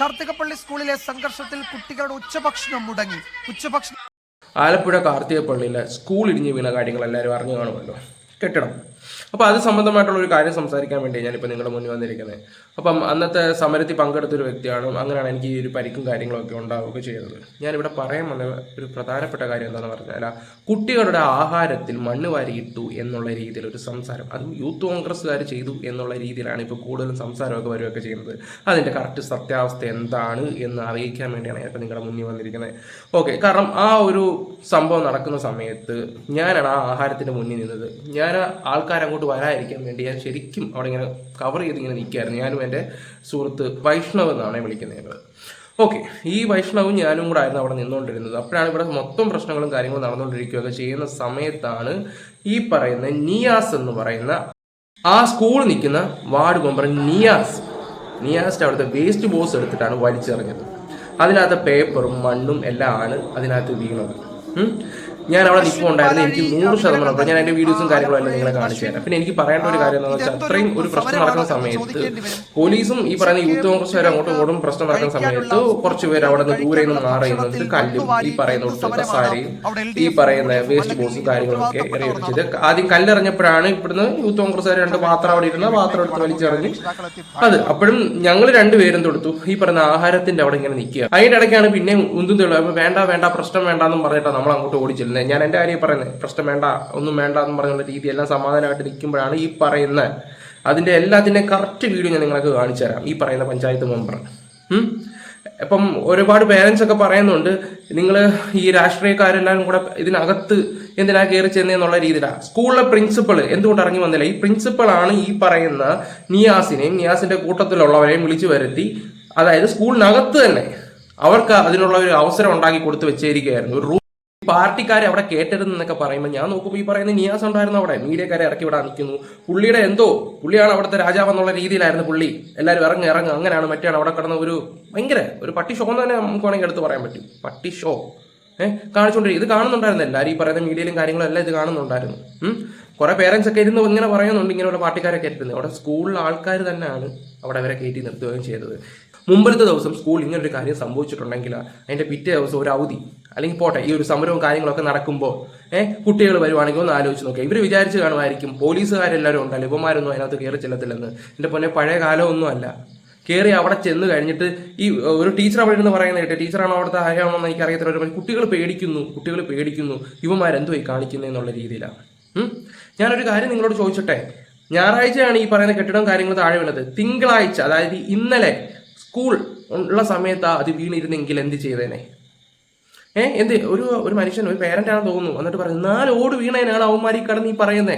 കാർത്തികപ്പള്ളി സ്കൂളിലെ സംഘർഷത്തിൽ കുട്ടികളുടെ ഉച്ചഭക്ഷണം മുടങ്ങി. ഉച്ചഭക്ഷണം ആലപ്പുഴ കാർത്തികപ്പള്ളിയിലെ സ്കൂൾ ഇടിഞ്ഞു വീണ കാര്യങ്ങൾ എല്ലാവരും അറിഞ്ഞു കാണുമല്ലോ. കെട്ടിടം. അപ്പോൾ അത് സംബന്ധമായിട്ടുള്ള ഒരു കാര്യം സംസാരിക്കാൻ വേണ്ടി ഞാനിപ്പോൾ നിങ്ങളുടെ മുന്നിൽ വന്നിരിക്കുന്നത് അപ്പം അന്നത്തെ സമരത്തിൽ പങ്കെടുത്തൊരു വ്യക്തിയാണ്. അങ്ങനെയാണ് എനിക്ക് ഈ ഒരു പരിക്കും കാര്യങ്ങളൊക്കെ ഉണ്ടാവുകയൊക്കെ ചെയ്തത്. ഞാനിവിടെ പറയാൻ വന്ന ഒരു പ്രധാനപ്പെട്ട കാര്യം എന്താണെന്ന് പറഞ്ഞാൽ കുട്ടികളുടെ ആഹാരത്തിൽ മണ്ണ് വാരിയിട്ടു എന്നുള്ള രീതിയിൽ ഒരു സംസാരം. അതും യൂത്ത് കോൺഗ്രസ്സുകാർ ചെയ്തു എന്നുള്ള രീതിയിലാണ് ഇപ്പോൾ കൂടുതലും സംസാരമൊക്കെ വരികയൊക്കെ ചെയ്യുന്നത്. അതിന്റെ കറക്റ്റ് സത്യാവസ്ഥ എന്താണ് എന്ന് അറിയിക്കാൻ വേണ്ടിയാണ് ഞാനിപ്പോൾ നിങ്ങളുടെ മുന്നിൽ വന്നിരിക്കുന്നത്. ഓക്കെ കാരണം ആ ഒരു സംഭവം നടക്കുന്ന സമയത്ത് ഞാനാണ് ആ ആഹാരത്തിന്റെ മുന്നിൽ നിന്നത്. ഞാൻ ആൾക്കാരങ്ങോട്ട് വരാതിരിക്കാൻ വേണ്ടി ഞാൻ ശരിക്കും അവിടെ ഇങ്ങനെ കവർ ചെയ്ത് ഇങ്ങനെ നിൽക്കുകയായിരുന്നു. ഞാനും എന്റെ സുഹൃത്ത് വൈഷ്ണവ് എന്നാണ് വിളിക്കുന്നത് ഞങ്ങൾ ഓക്കെ ഈ വൈഷ്ണവും ഞാനും കൂടെ ആയിരുന്നു അവിടെ നിന്നുകൊണ്ടിരുന്നത്. അപ്പോഴാണ് ഇവിടെ മൊത്തം പ്രശ്നങ്ങളും കാര്യങ്ങളും നടന്നുകൊണ്ടിരിക്കുകയൊക്കെ ചെയ്യുന്ന സമയത്താണ് ഈ പറയുന്ന നിയാസ് എന്ന് പറയുന്ന ആ സ്കൂൾ നിൽക്കുന്ന വാർഡ് മെമ്പർ നിയാസ്. നിയാസ് അവിടുത്തെ വേസ്റ്റ് ബോസ് എടുത്തിട്ടാണ് വലിച്ചെറിഞ്ഞത്. അതിനകത്ത് പേപ്പറും മണ്ണും എല്ലാം ആണ് അതിനകത്ത് വീണത്. ഞാൻ അവിടെ നിൽക്കുന്നുണ്ടായിരുന്നു എനിക്ക് നൂറ് ശതമാനം ഉറപ്പ്. ഞാൻ എന്റെ വീഡിയോസും കാര്യങ്ങളും എല്ലാം നിങ്ങളെ കാണിച്ചു തരാം. പിന്നെ എനിക്ക് പറയേണ്ട ഒരു കാര്യം എന്താണെന്ന് വെച്ചാൽ അത്രയും ഒരു പ്രശ്നം നടക്കുന്ന സമയത്ത് പോലീസും ഈ പറയുന്ന യൂത്ത് കോൺഗ്രസ് വരെ അങ്ങോട്ടും ഇങ്ങോട്ടും പ്രശ്നം നടക്കുന്ന സമയത്ത് കുറച്ച് പേര് അവിടെ നിന്ന് ദൂരെ നിന്ന് മാറിയുന്നത് കല്ലും ഈ പറയുന്ന കസാരയും ഈ പറയുന്ന വേസ്റ്റ് ബോക്സും കാര്യങ്ങളും ഒക്കെ എറിയിച്ചത് ആദ്യം കല്ലെറിഞ്ഞപ്പോഴാണ് ഇവിടുന്ന് യൂത്ത് കോൺഗ്രസ് രണ്ട് പാത്രം അവിടെ ഇരുന്ന പാത്രം എടുത്ത് വലിച്ചെറിഞ്ഞ് അത് അപ്പോഴും ഞങ്ങൾ രണ്ടുപേരും തൊടുത്തു. ഈ പറയുന്ന ആഹാരത്തിന്റെ അവിടെ ഇങ്ങനെ നിൽക്കുക. അതിന്റെ ഇടയ്ക്കാണ് പിന്നെ ഉന്തും തെളിവ്. വേണ്ട വേണ്ട പ്രശ്നം വേണ്ടെന്നും പറഞ്ഞിട്ടാണ് നമ്മൾ അങ്ങോട്ട് ഓടിച്ചിരുന്നത് ഞാൻ എന്റെ കാര്യം പറയുന്നത് പ്രശ്നം വേണ്ട ഒന്നും വേണ്ട എന്ന് പറഞ്ഞുള്ള രീതി എല്ലാം സമാധാനമായിട്ട് നിൽക്കുമ്പോഴാണ് ഈ പറയുന്ന അതിന്റെ എല്ലാത്തിന്റെയും കറക്റ്റ് വീഡിയോ ഞാൻ നിങ്ങൾക്ക് കാണിച്ചു തരാം ഈ പറയുന്ന പഞ്ചായത്ത് മെമ്പർ. അപ്പം ഒരുപാട് പേരൻസ് ഒക്കെ പറയുന്നുണ്ട് നിങ്ങൾ ഈ രാഷ്ട്രീയക്കാരെല്ലാവരും കൂടെ ഇതിനകത്ത് എന്തിനാ കയറി ചെന്നെന്നുള്ള രീതിയിലാണ് സ്കൂളിലെ പ്രിൻസിപ്പൾ എന്തുകൊണ്ട് ഇറങ്ങി വന്നില്ല? ഈ പ്രിൻസിപ്പളാണ് ഈ പറയുന്ന നിയാസിനെയും നിയാസിന്റെ കൂട്ടത്തിലുള്ളവരെയും വിളിച്ചു വരുത്തി അതായത് സ്കൂളിനകത്ത് തന്നെ അവർക്ക് അതിനുള്ള ഒരു അവസരം ഉണ്ടാക്കി കൊടുത്തു വെച്ചേരിക്കുകയായിരുന്നു. പാർട്ടിക്കാരെ അവിടെ കേട്ടരുതെന്നൊക്കെ പറയുമ്പോൾ ഞാൻ നോക്കുമ്പോൾ ഈ പറയുന്ന നിയാസ് ഉണ്ടായിരുന്നു അവിടെ. മീഡിയക്കാരെ ഇറക്കി വിടാൻ നിൽക്കുന്നു പുള്ളിയുടെ എന്തോ? പുള്ളിയാണ് അവിടുത്തെ രാജാവ് എന്നുള്ള രീതിയിലായിരുന്നു പുള്ളി. എല്ലാവരും ഇറങ്ങി ഇറങ്ങും അങ്ങനെയാണ് മറ്റാണ് അവിടെ കിടന്ന ഒരു ഭയങ്കര ഒരു പട്ടി ഷോ എന്ന് തന്നെ നമുക്ക് വേണമെങ്കിൽ എടുത്ത് പറയാൻ പറ്റും. പട്ടി ഷോ ഏഹ് കാണിച്ചുകൊണ്ടിരിക്കും ഇത് കാണുന്നുണ്ടായിരുന്നു എല്ലാവരും ഈ പറയുന്ന മീഡിയയിലും കാര്യങ്ങളും എല്ലാം ഇത് കാണുന്നുണ്ടായിരുന്നു. കുറെ പേരൻസ് ഒക്കെ ഇരുന്ന് ഇങ്ങനെ പറയുന്നുണ്ട് ഇങ്ങനെയുള്ള പാർട്ടിക്കാരൊക്കെ ഇരുന്നത് അവിടെ സ്കൂളിലെ ആൾക്കാർ തന്നെയാണ് അവിടെ അവരെ കയറ്റി നിർത്തുകയും ചെയ്തത്. മുമ്പത്തെ ദിവസം സ്കൂൾ ഇങ്ങനെ ഒരു കാര്യം സംഭവിച്ചിട്ടുണ്ടെങ്കിൽ അതിന്റെ പിറ്റേ ദിവസം ഒരു അവധി അല്ലെങ്കിൽ പോട്ടെ ഈ ഒരു സമരവും കാര്യങ്ങളൊക്കെ നടക്കുമ്പോൾ ഏഹ് കുട്ടികൾ വരുവാണെങ്കിൽ ഒന്ന് ആലോചിച്ച് നോക്കുക ഇവർ വിചാരിച്ച് കാണുമായിരിക്കും പോലീസുകാരെല്ലാവരും ഉണ്ടല്ലോ ഇവന്മാരൊന്നും അതിനകത്ത് കയറി ചെല്ലത്തില്ലെന്ന് എന്റെ പൊന്നെ പഴയ കാലമൊന്നും അല്ല. കയറി അവിടെ ചെന്ന് കഴിഞ്ഞിട്ട് ഈ ഒരു ടീച്ചർ അവിടെ ഇരുന്ന് പറയുന്നത് കേട്ടെ ടീച്ചറാണോ അവിടുത്തെ ആരാണോ എന്ന് എനിക്ക് അറിയത്തില്ല ഒരു കുട്ടികൾ പേടിക്കുന്നു കുട്ടികൾ പേടിക്കുന്നു. ഇവന്മാരെന്തോ ഈ കാണിക്കുന്നു എന്നുള്ള രീതിയിലാണ്? ഞാനൊരു കാര്യം നിങ്ങളോട് ചോദിച്ചോട്ടെ? ഞായറാഴ്ചയാണ് ഈ പറയുന്ന കെട്ടിടം കാര്യങ്ങൾ താഴെ വീണത്. തിങ്കളാഴ്ച അതായത് ഇന്നലെ സ്കൂൾ ഉള്ള സമയത്ത് അത് വീണിരുന്നെങ്കിൽ എന്ത് ചെയ്തേനെ? ഏ എന്ത്? ഒരു ഒരു മനുഷ്യൻ ഒരു പേരന്റാണെന്ന് തോന്നുന്നു. എന്നിട്ട് പറയുന്നത് നാല് ഓട് വീണേനാണ് അവന്മാരി കടന്ന് ഈ പറയുന്നേ.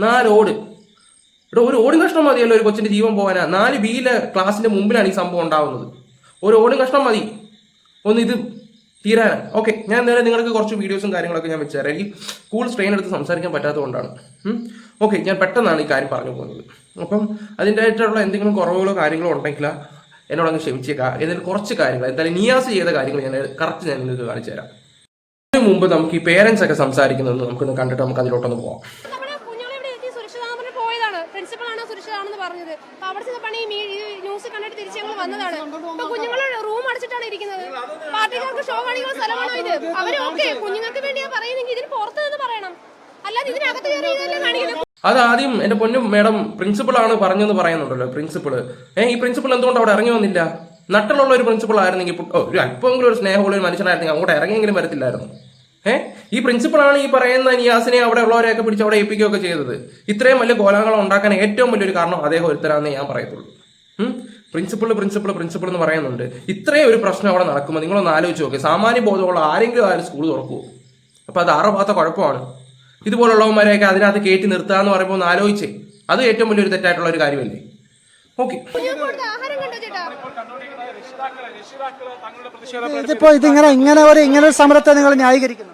നാല് ഓട്. ഇവിടെ ഒരു ഓടും കഷ്ണം മതിയല്ലോ ഒരു കൊച്ചിന്റെ ജീവൻ പോകാനാ നാല് ബിയിലെ ക്ലാസ്സിന്റെ മുമ്പിലാണ് ഈ സംഭവം ഉണ്ടാവുന്നത്. ഒരു ഓടും കഷ്ണം മതി. ഒന്ന് ഇത് തീരാനാണ് ഓക്കെ ഞാൻ നേരെ നിങ്ങൾക്ക് കുറച്ച് വീഡിയോസും കാര്യങ്ങളൊക്കെ ഞാൻ വെച്ചുതരാം. എനിക്ക് സ്കൂൾ സ്ട്രെയിൻ എടുത്ത് സംസാരിക്കാൻ പറ്റാത്തതുകൊണ്ടാണ്. ഓക്കെ ഞാൻ പെട്ടെന്നാണ് ഈ കാര്യം പറഞ്ഞു പോകുന്നത്. അപ്പം അതിന്റെതായിട്ടുള്ള എന്തെങ്കിലും കുറവുകളോ കാര്യങ്ങളോ ഉണ്ടെങ്കിൽ എന്നോട് അങ്ങ് ക്ഷമിച്ചേക്കാം. ഇതിൽ കുറച്ച് കാര്യങ്ങൾ എന്തായാലും നിയാസ് ചെയ്ത കാര്യങ്ങൾ ഞാൻ കറക്റ്റ് ഞാൻ നിങ്ങൾക്ക് കാണിച്ചു തരാം. അതിനു മുമ്പ് നമുക്ക് ഈ പേരൻസ് ഒക്കെ സംസാരിക്കുന്നത് നമുക്കൊന്ന് കണ്ടിട്ട് നമുക്ക് അതിലോട്ടൊന്ന് പോവാം. പറഞ്ഞത്. ഈ ന്യൂസ് കണ്ടിട്ട് വന്നതാണ്. റൂം അടച്ചിട്ടാണ് ഇരിക്കുന്നത്. പാർട്ടിക്കാർക്ക് ഷോ ഇത്? കുഞ്ഞുങ്ങൾക്ക് ഞാൻ ഇതിന് പുറത്ത് പറയണം. അല്ലാതെ ഇതിനകത്ത് കയറി കാണിക്കുന്നത് അത് ആദ്യം എന്റെ പൊന്നും മേഡം പ്രിൻസിപ്പൾ ആണ് പറഞ്ഞെന്ന് പറയുന്നുണ്ടല്ലോ പ്രിൻസിപ്പൾ ഏ ഈ പ്രിൻസിപ്പൾ എന്തുകൊണ്ട് അവിടെ ഇറങ്ങി വന്നില്ല? നട്ടലുള്ള ഒരു പ്രിൻസിപ്പൾ ആയിരുന്നെങ്കിൽ ഒരു അല്പമെങ്കിലും ഒരു സ്നേഹമുള്ള ഒരു മനുഷ്യനായിരുന്നെങ്കിൽ അങ്ങോട്ട് ഇറങ്ങിയെങ്കിലും വരത്തില്ലായിരുന്നു. ഏഹ് ഈ പ്രിൻസിപ്പളാണ് ഈ പറയുന്ന നിയാസിനെ അവിടെ ഉള്ളവരെയൊക്കെ പിടിച്ച് അവിടെ ഏൽപ്പിക്കുകയൊക്കെ ചെയ്തത്. ഇത്രയും വലിയ കോലാഹലം ഉണ്ടാക്കാൻ ഏറ്റവും വലിയൊരു കാരണം അദ്ദേഹം ഒരുത്തരാന്നേ ഞാൻ പറയത്തുള്ളൂ. പ്രിൻസിപ്പൾ പ്രിൻസിപ്പൾ പ്രിൻസിപ്പൾ എന്ന് പറയുന്നുണ്ട്. ഇത്രയും ഒരു പ്രശ്നം അവിടെ നടക്കുമ്പോൾ നിങ്ങളൊന്ന് ആലോചിച്ച് നോക്കി. സാമാന്യ ബോധമുള്ള ആരെങ്കിലും ആരും സ്കൂൾ തുറക്കുമോ അപ്പൊ അത് ആറോ ഭാഗത്തെ കുഴപ്പമാണ്. ഇതുപോലുള്ളവന്മാരെയൊക്കെ അതിനകത്ത് കയറ്റി നിർത്തുക എന്ന് പറയുമ്പോൾ ഒന്ന് ആലോചിച്ചേ. അത് ഏറ്റവും വലിയൊരു തെറ്റായിട്ടുള്ള ഒരു കാര്യമല്ലേ? ഓക്കെ. കുഞ്ഞുങ്ങൾക്ക് കൊടുത്ത ആഹാരം കണ്ടോ ചേട്ടാ ഇതിപ്പോ ഇതിങ്ങനെ ഇങ്ങനെ ഒരു ഇങ്ങനെ ഒരു സമരത്തെ നിങ്ങൾ ന്യായീകരിക്കുന്നു.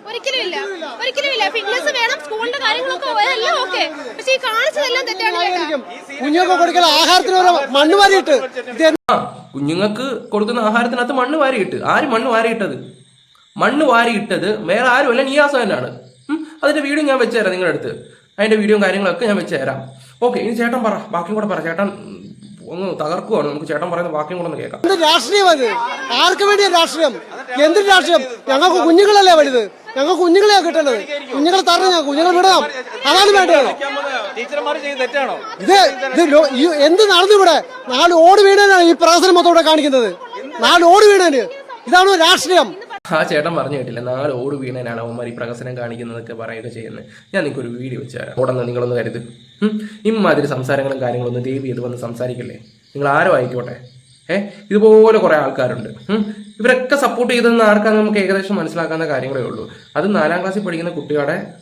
ഫിറ്റ്നസ് വേണം സ്കൂളിന്റെ കാര്യങ്ങളൊക്കെ എല്ലാം ഓക്കെ. പക്ഷെ ഈ കാണിച്ചതെല്ലാം തെറ്റാണ് ചേട്ടാ. കുഞ്ഞുങ്ങൾക്ക് കൊടുക്കുന്ന ആഹാരത്തിന് മണ്ണ് വാരിയിട്ട് ഇത് കുഞ്ഞുങ്ങൾക്ക് കൊടുക്കുന്ന ആഹാരത്തിനകത്ത് മണ്ണ് വാരിയിട്ട്. ആര് മണ്ണ് വാരിയിട്ടത്? മണ്ണ് വാരിയിട്ടത് വേറെ ആരുമല്ല നിയാസ് തന്നെയാണ് ഉം, അതിന്റെ വീഡിയോ ഞാൻ വെച്ചുതരാം നിങ്ങളുടെ അടുത്ത്. അതിന്റെ വീഡിയോയും കാര്യങ്ങളൊക്കെ ഞാൻ വെച്ചുതരാം ഓക്കെ ഇനി ചേട്ടൻ പറ. ബാക്കിയും കൂടെ പറ. ചേട്ടൻ ഒന്ന് തകർക്കുവാണ്. നമുക്ക് ചേട്ടൻ പറയുന്ന വാക്യം ഒന്ന് കേൾക്കാം. എന്ത് രാഷ്ട്രീയം അത്? ആർക്ക് വേണ്ടിയ രാഷ്ട്രീയം? എന്ത് രാഷ്ട്രീയം? ഞങ്ങൾക്ക് കുഞ്ഞുങ്ങളല്ലേ വലുത്. ഞങ്ങൾക്ക് കുഞ്ഞുങ്ങളെയാ കിട്ടേണ്ടത്. കുഞ്ഞുങ്ങളെ തരണം ഞങ്ങൾ കുഞ്ഞുങ്ങളെ വിടാം അതാണ് വേണ്ടത്. ടീച്ചർമാർ ചെയ്യുന്ന തെറ്റാണോ? ഇത് ഇത് എന്ത് നടന്നു ഇവിടെ? നാല് ഓട് വീണാണ് ഈ പ്രവർത്തനം മൊത്തം ഇവിടെ കാണിക്കുന്നത്. നാല് ഓട് വീണേന്. ഇതാണ് രാഷ്ട്രീയം? ആ ചേട്ടൻ പറഞ്ഞു കേട്ടില്ല നാളെ ഓട് വീണേനാണ് അവന്മാർ ഈ പ്രകസനം കാണിക്കുന്നതൊക്കെ പറയുകയൊക്കെ ചെയ്യുന്നത്. ഞാൻ നിങ്ങൾക്ക് ഒരു വീഡിയോ വെച്ച് തരാം. ഉടനെ നിങ്ങളൊന്ന് കരുത്? ഇമ്മാതിരി സംസാരങ്ങളും കാര്യങ്ങളൊന്നും ദേവി ഇത് വന്ന് സംസാരിക്കല്ലേ? നിങ്ങൾ ആരോ ആയിക്കോട്ടെ. ഏ? ഇതുപോലെ കുറേ ആൾക്കാരുണ്ട്? ഇവരൊക്കെ സപ്പോർട്ട് ചെയ്തെന്ന് ആർക്കാന്ന് നമുക്ക് ഏകദേശം മനസ്സിലാക്കാവുന്ന കാര്യങ്ങളേ ഉള്ളൂ. അത് നാലാം ക്ലാസ്സിൽ പഠിക്കുന്ന കുട്ടികളുടെ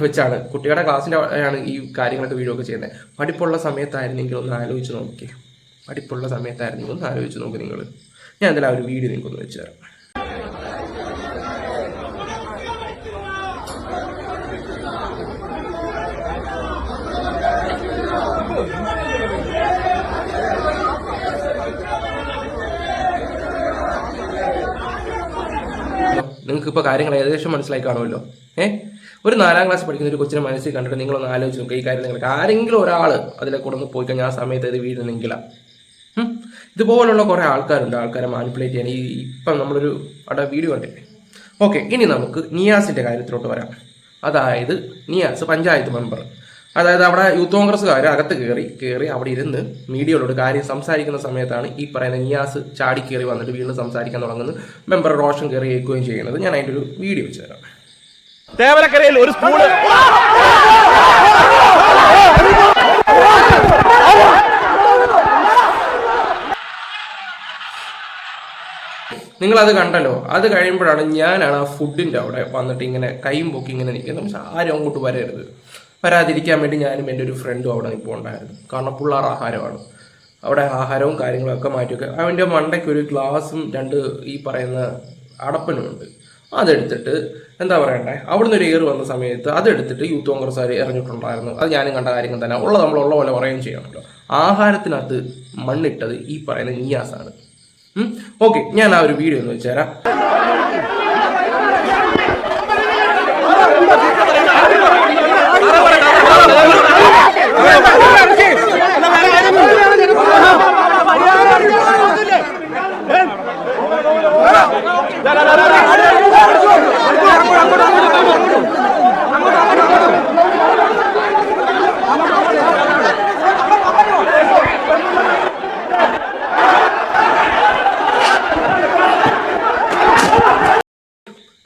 വെച്ചാണ്. കുട്ടികളുടെ ക്ലാസ്സിന്റെ ആണ് ഈ കാര്യങ്ങളൊക്കെ വീഡിയോ ഒക്കെ ചെയ്യുന്നത്. പഠിപ്പുള്ള സമയത്തായിരുന്നെങ്കിൽ ഒന്ന് ആലോചിച്ച് നോക്കിയേ. പഠിപ്പുള്ള സമയത്തായിരുന്നെങ്കിൽ ഒന്ന് ആലോചിച്ച് നോക്ക് നിങ്ങൾ ഞാൻ എന്തായാലും ആ ഒരു വീഡിയോ നിങ്ങൾക്കൊന്ന് വെച്ച് തരാം. നിങ്ങൾക്ക് ഇപ്പോൾ കാര്യങ്ങൾ ഏകദേശം മനസ്സിലായി കാണുമല്ലോ ഏ? ഒരു നാലാം ക്ലാസ് പഠിക്കുന്ന ഒരു കൊച്ചിനെ മനസ്സിൽ കണ്ടിട്ട് നിങ്ങളൊന്ന് ആലോചിച്ച് നോക്കുക ഈ കാര്യം നിങ്ങൾക്ക് ആരെങ്കിലും ഒരാൾ അതിലെ കൂടെ ഒന്ന് പോയി കഴിഞ്ഞാൽ ആ സമയത്ത് ഇത് വീഴുന്നെങ്കിലാ ഉം. ഇതുപോലുള്ള കുറേ ആൾക്കാരുണ്ട് ആൾക്കാരെ മാനിപ്പുലേറ്റ് ചെയ്യാൻ. ഈ ഇപ്പം നമ്മളൊരു അവിടെ വീഡിയോ കണ്ടില്ലേ? ഓക്കെ ഇനി നമുക്ക് നിയാസിന്റെ കാര്യത്തിലോട്ട് വരാം. അതായത് നിയാസ് പഞ്ചായത്ത് മെമ്പർ അതായത് അവിടെ യൂത്ത് കോൺഗ്രസ്സുകാർ അകത്ത് കയറി കയറി അവിടെ ഇരുന്ന് മീഡിയയോട് കാര്യം സംസാരിക്കുന്ന സമയത്താണ് ഈ പറയുന്ന നിയാസ് ചാടി കയറി വന്നിട്ട് വീണ്ടും സംസാരിക്കാൻ തുടങ്ങുന്നത്. മെമ്പർ റോഷൻ കയറി കേൾക്കുകയും ചെയ്യുന്നത്. ഞാൻ അതിന്റെ ഒരു വീഡിയോ വെച്ച് തരാം. തേവലക്കരയിൽ ഒരു സ്കൂൾ നിങ്ങൾ അത് കണ്ടല്ലോ. അത് കഴിയുമ്പോഴാണ് ഞാനാണ് ആ ഫുഡിന്റെ അവിടെ വന്നിട്ട് ഇങ്ങനെ കൈയും പൊക്കി ഇങ്ങനെ നിൽക്കുന്നത്. പക്ഷെ ആരും അങ്ങോട്ട് വരരുത്. വരാതിരിക്കാൻ വേണ്ടി ഞാനും എന്റെ ഒരു ഫ്രണ്ടും അവിടെ ഇപ്പോൾ കാരണം പിള്ളേർ ആഹാരമാണ്. അവിടെ ആഹാരവും കാര്യങ്ങളൊക്കെ മാറ്റിയൊക്കെ അവന്റെ മണ്ടയ്ക്ക് ഒരു ഗ്ലാസും രണ്ട് ഈ പറയുന്ന അടപ്പനുമുണ്ട് അതെടുത്തിട്ട് എന്താ പറയണ്ടേ? അവിടുന്ന് ഒരു ഏറ് വന്ന സമയത്ത് അതെടുത്തിട്ട് യൂത്ത് കോൺഗ്രസ് കോൺഗ്രസ്സുകാർ ഇറങ്ങിയിട്ടുണ്ടായിരുന്നു അത് ഞാനും കണ്ട കാര്യങ്ങൾ തന്നെ. ഉള്ളത് നമ്മളുള്ള ഉള്ള പോലെ പറയുകയും ചെയ്യണമല്ലോ. ആഹാരത്തിനകത്ത് മണ്ണിട്ടത് ഈ പറയുന്ന നിയാസാണ്. ഓക്കെ ഞാൻ ആ ഒരു വീഡിയോ ഒന്ന് വെച്ചുതരാം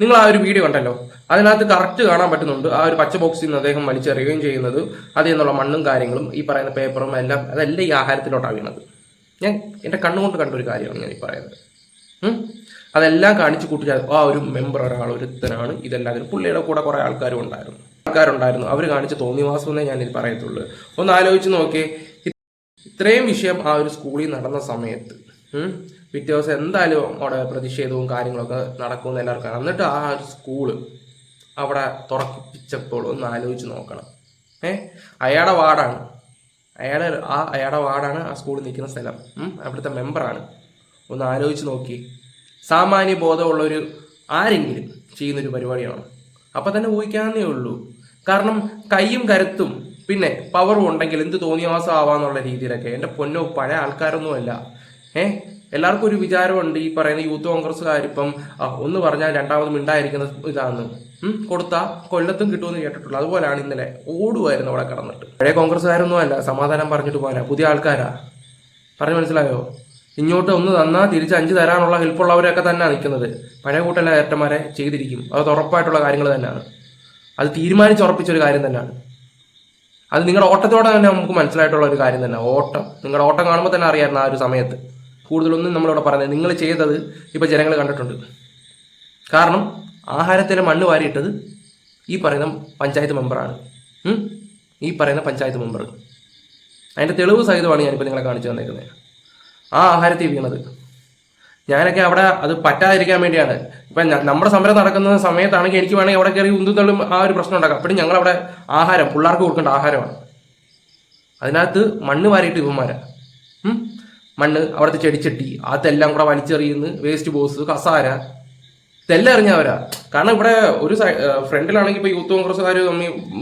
നിങ്ങൾ ആ ഒരു വീഡിയോ കണ്ടല്ലോ. അതിനകത്ത് കറക്റ്റ് കാണാൻ പറ്റുന്നുണ്ട്. ആ ഒരു പച്ച ബോക്സിൽ നിന്ന് അദ്ദേഹം വലിച്ചെറിയുകയും ചെയ്യുന്നത്. അതിൽ നിന്നുള്ള മണ്ണും കാര്യങ്ങളും ഈ പറയുന്ന പേപ്പറും എല്ലാം അതെല്ലാം ഈ ആഹാരത്തിലോട്ടാണ് വീണത്. ഞാൻ എന്റെ കണ്ണുകൊണ്ട് കണ്ട ഒരു കാര്യമാണ് ഞാൻ ഈ പറയുന്നത്. അതെല്ലാം കാണിച്ചു കൂട്ടി ആ ഒരു മെമ്പർ ഒരാൾ ഒരുത്തനാണ്. ഇതെല്ലാം പുള്ളിയുടെ കൂടെ കുറേ ആൾക്കാരും ഉണ്ടായിരുന്നു. ആൾക്കാരുണ്ടായിരുന്നു. അവർ കാണിച്ച തോന്നിവാസം എന്നേ ഞാനിത് പറയത്തുള്ളൂ. ഒന്ന് ആലോചിച്ച് നോക്കിയേ. ഇത്രയും വിഷയം ആ ഒരു സ്കൂളിൽ നടന്ന സമയത്ത് പിറ്റേ ദിവസം എന്തായാലും അവിടെ പ്രതിഷേധവും കാര്യങ്ങളൊക്കെ നടക്കുമെന്ന് എല്ലാവർക്കും. എന്നിട്ട് ആ ഒരു സ്കൂൾ അവിടെ തുറക്കിപ്പിച്ചപ്പോൾ ഒന്ന് ആലോചിച്ച് നോക്കണം. ഏ? അയാളുടെ വാർഡാണ്. അയാളെ ആ അയാളുടെ വാർഡാണ് ആ സ്കൂളിൽ നിൽക്കുന്ന സ്ഥലം. അവിടുത്തെ മെമ്പറാണ് ഒന്ന് ആലോചിച്ച് നോക്കി. സാമാന്യ ബോധമുള്ളൊരു ആരെങ്കിലും ചെയ്യുന്നൊരു പരിപാടിയാണ്? അപ്പം തന്നെ ഊഹിക്കാന്നേ ഉള്ളൂ. കാരണം കൈയും കരുത്തും പിന്നെ പവറും ഉണ്ടെങ്കിൽ എന്ത് തോന്നിയവാസം ആവാന്നുള്ള രീതിയിലൊക്കെ. എന്റെ പൊന്നോ പഴയ ആൾക്കാരൊന്നുമല്ല. ഏ? എല്ലാവർക്കും ഒരു വിചാരമുണ്ട് ഈ പറയുന്ന യൂത്ത് കോൺഗ്രസ്സുകാർ ഇപ്പം ഒന്ന് പറഞ്ഞാൽ രണ്ടാമത് മിണ്ടായിരിക്കുന്ന ഇതാണ് കൊടുത്ത കൊല്ലത്തും കിട്ടുമെന്ന് കേട്ടിട്ടുള്ളൂ. അതുപോലെയാണ് ഇന്നലെ ഓടുമായിരുന്നു അവിടെ കടന്നിട്ട്. പഴയ കോൺഗ്രസ്സുകാരൊന്നും അല്ല സമാധാനം പറഞ്ഞിട്ട് പോരാ. പുതിയ ആൾക്കാരാ. പറഞ്ഞു മനസ്സിലായോ? ഇങ്ങോട്ട് ഒന്ന് തന്നാൽ തിരിച്ച് അഞ്ച് തരാനുള്ള ഹെൽപ്പുള്ളവരൊക്കെ തന്നെയാണ് നിൽക്കുന്നത്. പഴയ കൂട്ടല്ല ഏട്ടന്മാരെ ചെയ്തിരിക്കും. അത് ഉറപ്പായിട്ടുള്ള കാര്യങ്ങൾ തന്നെയാണ്. അത് തീരുമാനിച്ചുറപ്പിച്ചൊരു കാര്യം തന്നെയാണ്. അത് നിങ്ങളുടെ ഓട്ടത്തോടെ തന്നെ നമുക്ക് മനസ്സിലായിട്ടുള്ള ഒരു കാര്യം തന്നെ ഓട്ടം. നിങ്ങളുടെ ഓട്ടം കാണുമ്പോൾ തന്നെ അറിയാമായിരുന്നു ആ ഒരു സമയത്ത്. കൂടുതലൊന്നും നമ്മളവിടെ പറഞ്ഞത് നിങ്ങൾ ചെയ്തത് ഇപ്പോൾ ജനങ്ങൾ കണ്ടിട്ടുണ്ട്. കാരണം ആഹാരത്തിലെ മണ്ണ് വാരിയിട്ടത് ഈ പറയുന്ന പഞ്ചായത്ത് മെമ്പറാണ്. ഈ പറയുന്ന പഞ്ചായത്ത് മെമ്പർ. അതിന്റെ തെളിവ് സഹിതമാണ് ഞാനിപ്പോൾ നിങ്ങളെ കാണിച്ചു തന്നേക്കുന്നത്. ആ ആഹാരത്തിൽ വീണത്. ഞാനൊക്കെ അവിടെ അത് പറ്റാതിരിക്കാൻ വേണ്ടിയാണ്. ഇപ്പം നമ്മുടെ സമരം നടക്കുന്ന സമയത്താണെങ്കിൽ എനിക്ക് വേണമെങ്കിൽ അവിടെ കയറി ഉന്തും ആ ഒരു പ്രശ്നം ഉണ്ടാക്കാം. അപ്പോഴും ഞങ്ങളവിടെ ആഹാരം പിള്ളേർക്ക് കൊടുക്കേണ്ട ആഹാരമാണ്. അതിനകത്ത് മണ്ണ് വാരിയിട്ട് ഇവന്മാരാ. ഉം? മണ്ണ് അവിടുത്തെ ചെടിച്ചട്ടി അതെല്ലാം കൂടെ വലിച്ചെറിയുന്ന. വേസ്റ്റ് ബോസ് കസാര. ഇതെല്ലാം എറിഞ്ഞവരാ. കാരണം ഇവിടെ ഒരു ഫ്രണ്ടിലാണെങ്കിൽ ഇപ്പോൾ യൂത്ത് കോൺഗ്രസ്സുകാർ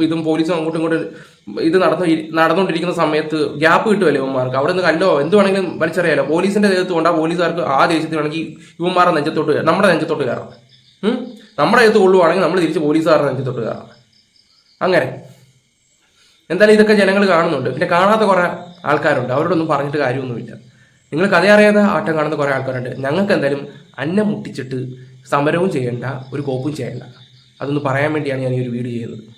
ഇതും പോലീസും അങ്ങോട്ടും ഇങ്ങോട്ടും ഇത് നടന്നു നടന്നുകൊണ്ടിരിക്കുന്ന സമയത്ത് ഗ്യാപ്പ് കിട്ടുമല്ലോ യുവന്മാർക്ക് അവിടെ നിന്ന് കല്ലോ എന്ത് വേണമെങ്കിലും വലിച്ചറിയാലോ. പോലീസിന്റെ ദേഹത്ത് ആ പോലീസുകാർക്ക് ആ ദേശത്ത് വേണമെങ്കിൽ ഇവന്മാരുടെ നെഞ്ചത്തോട്ട് കയറാം. നമ്മുടെ നെഞ്ചത്തോട്ട് കയറാം? നമ്മുടെ ദേഹത്ത് കൊള്ളുവാണെങ്കിൽ നമ്മൾ തിരിച്ച് പോലീസുകാരുടെ നെഞ്ചത്തോട്ട് കയറാം. അങ്ങനെ. എന്തായാലും ഇതൊക്കെ ജനങ്ങൾ കാണുന്നുണ്ട്. പിന്നെ കാണാത്ത കുറെ ആൾക്കാരുണ്ട്. അവരോടൊന്നും പറഞ്ഞിട്ട് കാര്യമൊന്നുമില്ല. നിങ്ങൾ കഥ അറിയാതെ ആട്ടം കാണുന്ന കുറേ ആൾക്കാരുണ്ട്. ഞങ്ങൾക്ക് എന്തായാലും അന്നം മുട്ടിച്ചിട്ട് സമരവും ചെയ്യേണ്ട ഒരു കോപ്പും ചെയ്യേണ്ട. അതൊന്ന് പറയാൻ വേണ്ടിയാണ് ഞാൻ ഈ ഒരു വീഡിയോ ചെയ്യുന്നത്